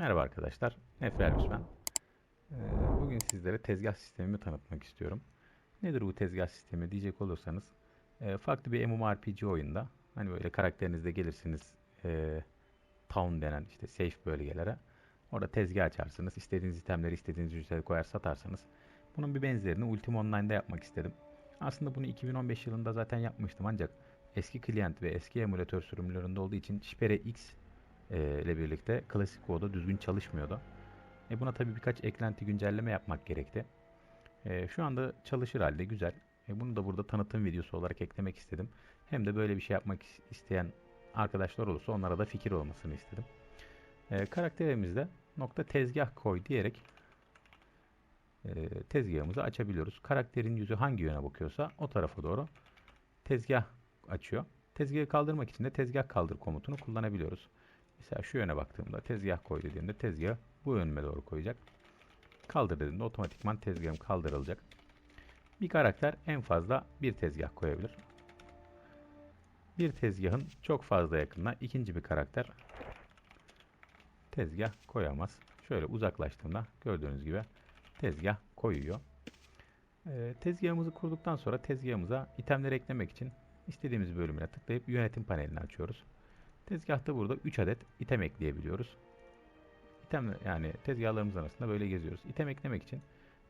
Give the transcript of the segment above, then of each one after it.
Merhaba arkadaşlar, Nefrelmiş ben. Ee, Bugün sizlere tezgah sistemimi tanıtmak istiyorum. Nedir bu tezgah sistemi diyecek olursanız, e, farklı bir MMORPG oyunda, hani böyle karakterinizle gelirsiniz e, town denen işte safe bölgelere. Orada tezgah açarsınız, istediğiniz itemleri istediğiniz ücrete koyar satarsınız. Bunun bir benzerini Ultima Online'da yapmak istedim. Aslında bunu 2015 yılında zaten yapmıştım ancak eski klient ve eski emülatör sürümlerinde olduğu için Xpere X ile birlikte klasik kodu düzgün çalışmıyordu. E buna tabii birkaç eklenti güncelleme yapmak gerekti. E, şu anda çalışır halde güzel. E, bunu da burada tanıtım videosu olarak eklemek istedim. Hem de böyle bir şey yapmak isteyen arkadaşlar olursa onlara da fikir olmasını istedim. E, karakterimizde nokta tezgah koy diyerek e, tezgahımızı açabiliyoruz. Karakterin yüzü hangi yöne bakıyorsa o tarafa doğru tezgah açıyor. Tezgahı kaldırmak için de tezgah kaldır komutunu kullanabiliyoruz. Mesela şu yöne baktığımda tezgah koy dediğimde tezgah bu yönüme doğru koyacak. Kaldır dediğimde otomatikman tezgahım kaldırılacak. Bir karakter en fazla bir tezgah koyabilir. Bir tezgahın çok fazla yakınına ikinci bir karakter tezgah koyamaz. Şöyle uzaklaştığımda gördüğünüz gibi tezgah koyuyor. Ee, tezgahımızı kurduktan sonra tezgahımıza itemleri eklemek için istediğimiz bölümüne tıklayıp yönetim panelini açıyoruz. Tezgahta burada 3 adet item ekleyebiliyoruz. İtem yani tezgahlarımız arasında böyle geziyoruz. İtem eklemek için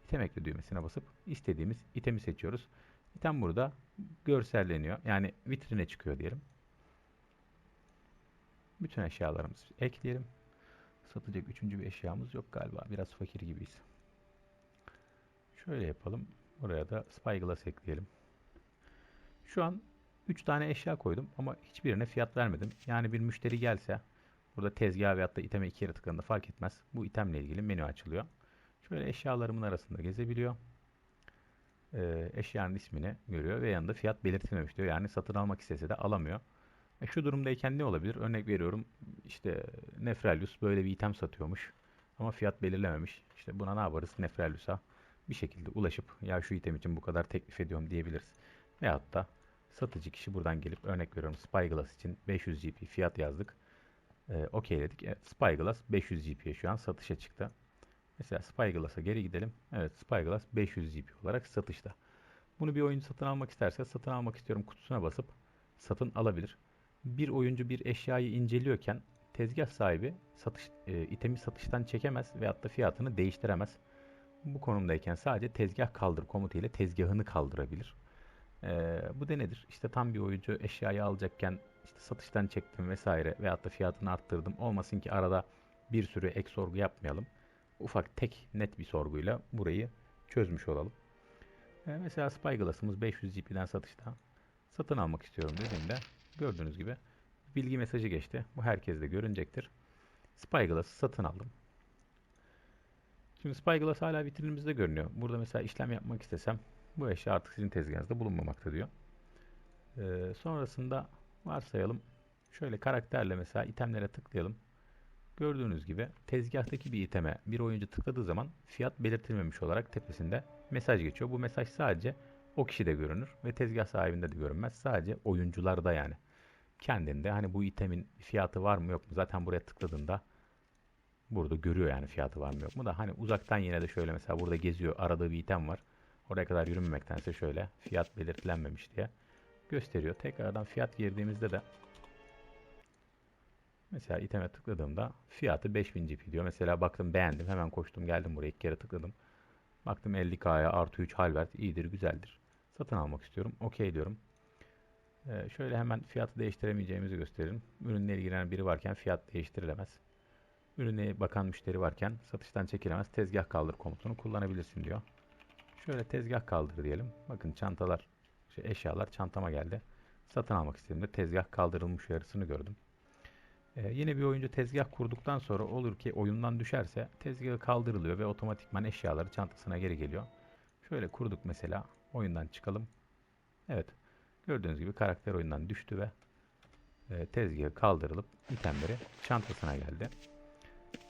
item ekle düğmesine basıp istediğimiz itemi seçiyoruz. İtem burada görselleniyor. Yani vitrine çıkıyor diyelim. Bütün eşyalarımızı ekleyelim. Satacak üçüncü bir eşyamız yok galiba. Biraz fakir gibiyiz. Şöyle yapalım. Buraya da Spyglass ekleyelim. Şu an 3 tane eşya koydum ama hiçbirine fiyat vermedim. Yani bir müşteri gelse burada tezgah veyahut da iteme iki yere tıkladığında fark etmez. Bu itemle ilgili menü açılıyor. Şöyle eşyalarımın arasında gezebiliyor. Ee, eşyanın ismini görüyor ve yanında fiyat belirtilmemiş diyor. Yani satın almak istese de alamıyor. E şu durumdayken ne olabilir? Örnek veriyorum işte Nefrelius böyle bir item satıyormuş ama fiyat belirlememiş. İşte buna ne yaparız? Nefrelius'a bir şekilde ulaşıp ya şu item için bu kadar teklif ediyorum diyebiliriz. Veyahut da satıcı kişi buradan gelip örnek veriyorum Spyglass için 500 GP fiyat yazdık. Ee, Okey dedik. Evet, Spyglass 500 GP'ye şu an satışa çıktı. Mesela Spyglass'a geri gidelim. Evet Spyglass 500 GP olarak satışta. Bunu bir oyuncu satın almak isterse satın almak istiyorum kutusuna basıp satın alabilir. Bir oyuncu bir eşyayı inceliyorken tezgah sahibi satış e, itemi satıştan çekemez veyahut da fiyatını değiştiremez. Bu konumdayken sadece tezgah kaldır komutu ile tezgahını kaldırabilir. Ee, bu da nedir? İşte tam bir oyuncu eşyayı alacakken işte satıştan çektim vesaire veyahut da fiyatını arttırdım. Olmasın ki arada bir sürü ek sorgu yapmayalım. Ufak tek net bir sorguyla burayı çözmüş olalım. Ee, mesela Spyglass'ımız 500 GP'den satışta. Satın almak istiyorum dediğimde gördüğünüz gibi bilgi mesajı geçti. Bu herkes de görünecektir. Spyglass'ı satın aldım. Şimdi Spyglass hala vitrinimizde görünüyor. Burada mesela işlem yapmak istesem bu eşya artık sizin tezgahınızda bulunmamakta diyor. Ee, sonrasında varsayalım şöyle karakterle mesela itemlere tıklayalım. Gördüğünüz gibi tezgahtaki bir iteme bir oyuncu tıkladığı zaman fiyat belirtilmemiş olarak tepesinde mesaj geçiyor. Bu mesaj sadece o kişide görünür ve tezgah sahibinde de görünmez. Sadece oyuncularda yani. Kendinde hani bu itemin fiyatı var mı yok mu zaten buraya tıkladığında burada görüyor yani fiyatı var mı yok mu da hani uzaktan yine de şöyle mesela burada geziyor aradığı bir item var. Oraya kadar yürümemektense şöyle fiyat belirtilenmemiş diye gösteriyor. Tekrardan fiyat girdiğimizde de mesela iteme tıkladığımda fiyatı 5000 GP diyor. Mesela baktım beğendim hemen koştum geldim buraya iki kere tıkladım. Baktım 50K'ya artı 3 halvert iyidir güzeldir. Satın almak istiyorum. Okey diyorum. Ee, şöyle hemen fiyatı değiştiremeyeceğimizi gösterelim. Ürünle ilgilenen biri varken fiyat değiştirilemez. Ürüne bakan müşteri varken satıştan çekilemez. Tezgah kaldır komutunu kullanabilirsin diyor. Şöyle tezgah kaldır diyelim. Bakın çantalar, şey, eşyalar çantama geldi. Satın almak istediğimde tezgah kaldırılmış uyarısını gördüm. Ee, yine bir oyuncu tezgah kurduktan sonra olur ki oyundan düşerse tezgahı kaldırılıyor ve otomatikman eşyaları çantasına geri geliyor. Şöyle kurduk mesela. Oyundan çıkalım. Evet. Gördüğünüz gibi karakter oyundan düştü ve e, tezgahı kaldırılıp itemleri çantasına geldi.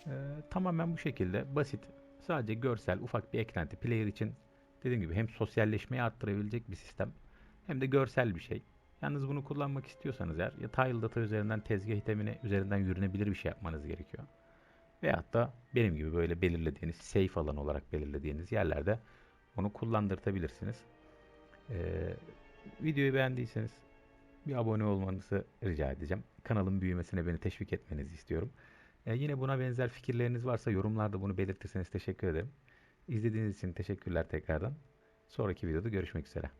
E, tamamen bu şekilde basit, sadece görsel, ufak bir eklenti player için dediğim gibi hem sosyalleşmeyi arttırabilecek bir sistem hem de görsel bir şey. Yalnız bunu kullanmak istiyorsanız eğer ya Tile Data üzerinden tezgah itemine üzerinden yürünebilir bir şey yapmanız gerekiyor. Veyahut da benim gibi böyle belirlediğiniz, safe alan olarak belirlediğiniz yerlerde onu kullandırtabilirsiniz. Ee, videoyu beğendiyseniz bir abone olmanızı rica edeceğim. Kanalın büyümesine beni teşvik etmenizi istiyorum. Ee, yine buna benzer fikirleriniz varsa yorumlarda bunu belirtirseniz teşekkür ederim. İzlediğiniz için teşekkürler tekrardan. Sonraki videoda görüşmek üzere.